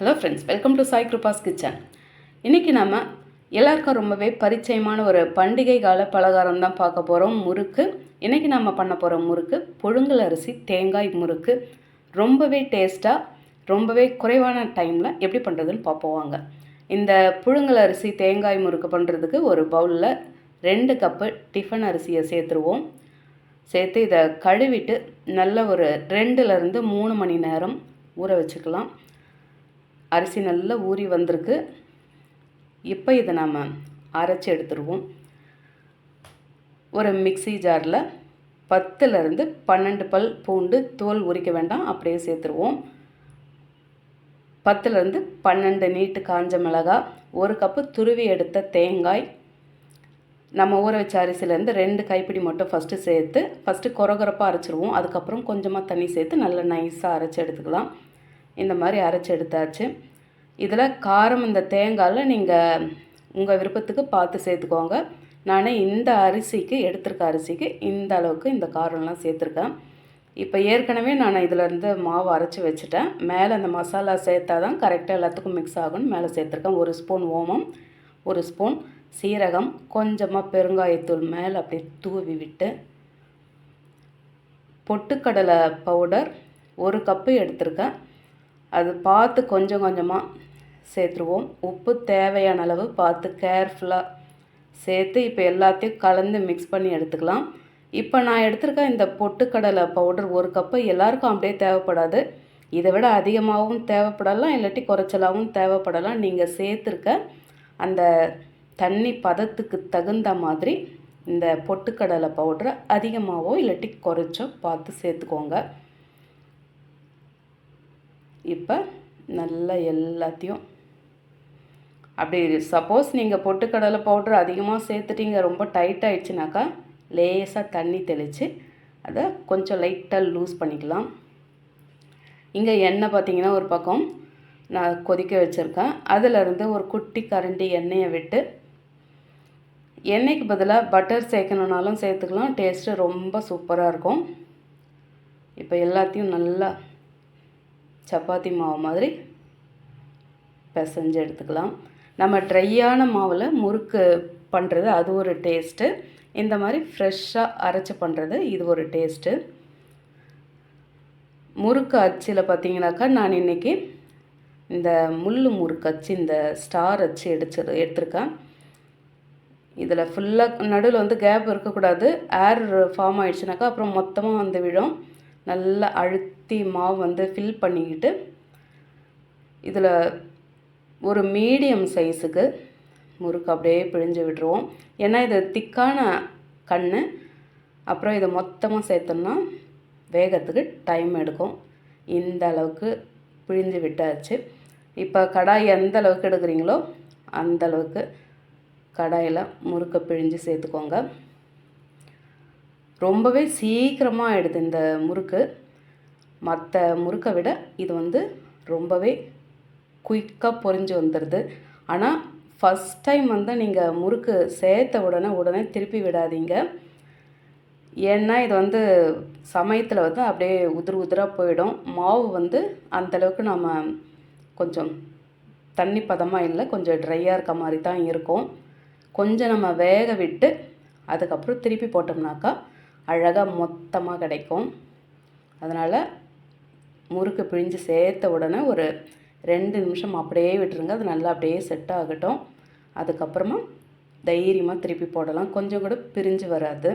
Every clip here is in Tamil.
Hello friends welcome to Sai Kripa's kitchen இன்றைக்கி நம்ம எல்லாருக்கும் ரொம்பவே பரிச்சயமான ஒரு பண்டிகை கால பலகாரம் தான் பார்க்க போகிறோம் முறுக்கு. இன்றைக்கி நம்ம பண்ண போகிற முறுக்கு புழுங்கல் அரிசி தேங்காய் முறுக்கு. ரொம்பவே டேஸ்ட்டாக ரொம்பவே குறைவான டைமில் எப்படி பண்ணுறதுன்னு பார்ப்போம் வாங்க. இந்த புழுங்கல் அரிசி தேங்காய் முறுக்கு பண்ணுறதுக்கு ஒரு பவுலில் ரெண்டு கப்பு டிஃபன் அரிசியை சேர்த்துருவோம். சேர்த்து இதை கழுவிட்டு நல்ல ஒரு ரெண்டுலேருந்து மூணு மணி நேரம் ஊற வச்சுக்கலாம். அரிசி நல்லா ஊறி வந்திருக்கு. இப்போ இதை நாம் அரைச்சி எடுத்துருவோம். ஒரு மிக்சி ஜாரில் பத்துலேருந்து பன்னெண்டு பல் பூண்டு தோல் உரிக்க வேண்டாம் அப்படியே சேர்த்துருவோம். பத்துலேருந்து பன்னெண்டு நீட்டு காஞ்ச மிளகாய் ஒரு கப்பு துருவி எடுத்த தேங்காய். நம்ம ஊற வச்ச அரிசிலேருந்து ரெண்டு கைப்பிடி மட்டும் ஃபஸ்ட்டு சேர்த்து ஃபஸ்ட்டு குறகுறப்பாக அரைச்சிருவோம். அதுக்கப்புறம் கொஞ்சமாக தண்ணி சேர்த்து நல்லா நைஸாக அரைச்சி எடுத்துக்கலாம். இந்த மாதிரி அரைச்சி எடுத்தாச்சு. இதில் காரம் இந்த தேங்காயில் நீங்கள் உங்கள் விருப்பத்துக்கு பார்த்து சேர்த்துக்கோங்க. நான் இந்த அரிசிக்கு எடுத்திருக்க அரிசிக்கு இந்த அளவுக்கு இந்த காரம்லாம் சேர்த்துருக்கேன். இப்போ ஏற்கனவே நான் இதிலேருந்து மாவு அரைச்சி வச்சுட்டேன். மேலே அந்த மசாலா சேர்த்தா தான் கரெக்டாக எல்லாத்துக்கும் மிக்ஸ் ஆகும்னு மேலே சேர்த்துருக்கேன். ஒரு ஸ்பூன் ஓமம் ஒரு ஸ்பூன் சீரகம் கொஞ்சமாக பெருங்காயத்தூள் மேலே அப்படியே தூவி விட்டு பொட்டுக்கடலை பவுடர் ஒரு கப்பு எடுத்திருக்கேன். அது பார்த்து கொஞ்சம் கொஞ்சமாக சேர்த்துருவோம். உப்பு தேவையான அளவு பார்த்து கேர்ஃபுல்லாக சேர்த்து இப்போ எல்லாத்தையும் கலந்து மிக்ஸ் பண்ணி எடுத்துக்கலாம். இப்போ நான் எடுத்திருக்க இந்த பொட்டுக்கடலை பவுடர் ஒரு கப்பு எல்லாருக்கும் அப்படியே தேவைப்படாது. இதை விட அதிகமாகவும் தேவைப்படலாம் இல்லாட்டி குறைச்சலாகவும் தேவைப்படலாம். நீங்கள் சேர்த்துருக்க அந்த தண்ணி பதத்துக்கு தகுந்த மாதிரி இந்த பொட்டுக்கடலை பவுடரை அதிகமாகவோ இல்லாட்டி குறைச்சோ பார்த்து சேர்த்துக்கோங்க. இப்போ நல்லா எல்லாத்தையும். அப்படி சப்போஸ் நீங்கள் பொட்டுக்கடலை பவுடர் அதிகமாக சேர்த்துட்டீங்க ரொம்ப டைட் ஆயிடுச்சுனாக்கா லேசாக தண்ணி தெளித்து அதை கொஞ்சம் லைட்டாக லூஸ் பண்ணிக்கலாம். இங்கே எண்ணெய் பார்த்தீங்கன்னா ஒரு பக்கம் நான் கொதிக்க வச்சுருக்கேன். அதிலிருந்து ஒரு குட்டி கரண்டி எண்ணெயை விட்டு எண்ணெய்க்கு பதிலாக பட்டர் சேர்க்கணுன்னாலும் சேர்த்துக்கலாம். டேஸ்ட்டு ரொம்ப சூப்பராக இருக்கும். இப்போ எல்லாத்தையும் நல்லா சப்பாத்தி மாவு மாதிரி பிசைஞ்சு எடுத்துக்கலாம். நம்ம ட்ரையான மாவில் முறுக்கு பண்ணுறது அது ஒரு டேஸ்ட்டு. இந்த மாதிரி ஃப்ரெஷ்ஷாக அரைச்சி பண்ணுறது இது ஒரு டேஸ்ட்டு. முறுக்கு அச்சில் பார்த்தீங்கன்னாக்கா நான் இன்றைக்கி இந்த முள் முறுக்கு அச்சு இந்த ஸ்டார் அச்சு எடுத்து எடுத்திருக்கேன். இதில் ஃபுல்லாக நடுவில் வந்து கேப் இருக்கக்கூடாது. ஏர் ஃபார்ம் ஆயிடுச்சுனாக்கா அப்புறம் மொத்தமாக வந்து விழும். நல்லா சுற்றி மாவு வந்து ஃபில் பண்ணிக்கிட்டு இதில் ஒரு மீடியம் சைஸுக்கு முறுக்கு அப்படியே பிழிஞ்சு விட்டுருவோம். ஏன்னா இது திக்கான கண் அப்புறம் இதை மொத்தமாக சேர்த்தோம்னா வேகத்துக்கு டைம் எடுக்கும். இந்த அளவுக்கு பிழிஞ்சு விட்டாச்சு. இப்போ கடாய் எந்த அளவுக்கு எடுக்கிறீங்களோ அந்த அளவுக்கு கடாயில் முறுக்கை பிழிஞ்சு சேர்த்துக்கோங்க. ரொம்பவே சீக்கிரமாக ஆகிடுது இந்த முறுக்கு மற்ற முறுக்கை விட இது வந்து ரொம்பவே குயிக்காக பொரிஞ்சு வந்துடுது ஆனால் ஃபஸ்ட் டைம் வந்து நீங்கள் முறுக்கு சேர்த்த உடனே உடனே திருப்பி விடாதீங்க. ஏன்னா இது வந்து சமயத்தில் வந்து அப்படியே உதிர் உதிராக போயிடும். மாவு வந்து அந்தளவுக்கு நம்ம கொஞ்சம் தண்ணி பதமாக இல்லை கொஞ்சம் ட்ரையாக இருக்க மாதிரி தான் இருக்கும். கொஞ்சம் நம்ம வேக விட்டு அதுக்கப்புறம் திருப்பி போட்டோம்னாக்கா அழகாக மொத்தமாக கிடைக்கும். அதனால் முறுக்கு பிழிஞ்சு சேர்த்த உடனே ஒரு ரெண்டு நிமிஷம் அப்படியே விட்டுருங்க. அது நல்லா அப்படியே செட் ஆகட்டும். அதுக்கப்புறமா தைரியமாக திருப்பி போடலாம். கொஞ்சம் கூட பிரிஞ்சு வராது.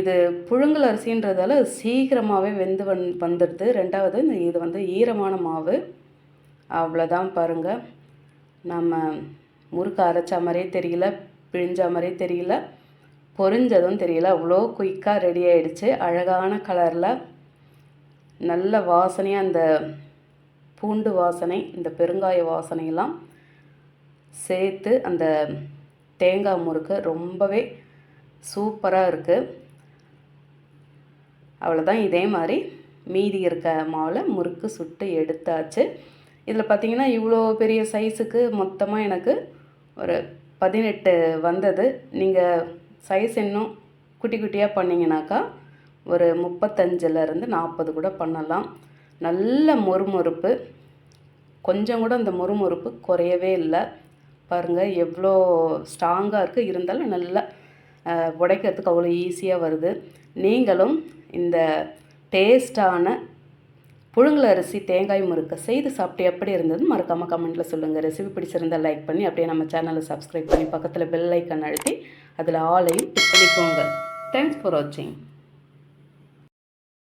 இது புழுங்கல் அரிசின்றதால சீக்கிரமாகவே வெந்து வந் வந்துடுது. ரெண்டாவது இது வந்து ஈரமான மாவு. அவ்வளோதான் பாருங்கள் நம்ம முறுக்கு அரைச்ச மாதிரியே தெரியல பிழிஞ்ச மாதிரியே தெரியல பொரிஞ்சதும் தெரியல. அவ்வளோ குயிக்காக ரெடி ஆகிடுச்சு அழகான கலரில் நல்ல வாசனையாக அந்த பூண்டு வாசனை இந்த பெருங்காய வாசனையெல்லாம் சேர்த்து அந்த தேங்காய் முறுக்கு ரொம்பவே சூப்பராக இருக்குது அவ்வளோதான் இதே மாதிரி மீதி இருக்க மாவில் முறுக்கு சுட்டு எடுத்தாச்சு. இதில் பார்த்திங்கன்னா இவ்வளோ பெரிய சைஸுக்கு மொத்தமாக எனக்கு ஒரு பதினெட்டு வந்தது. நீங்கள் சைஸ் இன்னும் குட்டி குட்டியாக பண்ணிங்கனாக்கா ஒரு முப்பத்தஞ்சிலேருந்து நாற்பது கூட பண்ணலாம். நல்ல மொறுமொறுப்பு. கொஞ்சம் கூட அந்த மொறுமொறுப்பு குறையவே இல்லை. பாருங்கள் எவ்வளோ ஸ்ட்ராங்காக இருக்குது இருந்தாலும் நல்லா உடைக்கிறதுக்கு அவ்வளோ ஈஸியாக வருது. நீங்களும் இந்த டேஸ்டான புழுங்கல் அரிசி தேங்காய் முறுக்க செய்து சாப்பிட்டு எப்படி இருந்தது மறக்காமல் கமெண்ட்டில் சொல்லுங்கள் ரெசிபி பிடிச்சிருந்தால் லைக் பண்ணி அப்படியே நம்ம சேனலை சப்ஸ்கிரைப் பண்ணி பக்கத்தில் பெல் ஐக்கன் அழுத்தி அதில் ஆலையும் கிளிக் பண்ணிக்கோங்க. தேங்க்ஸ் ஃபார் வாட்சிங்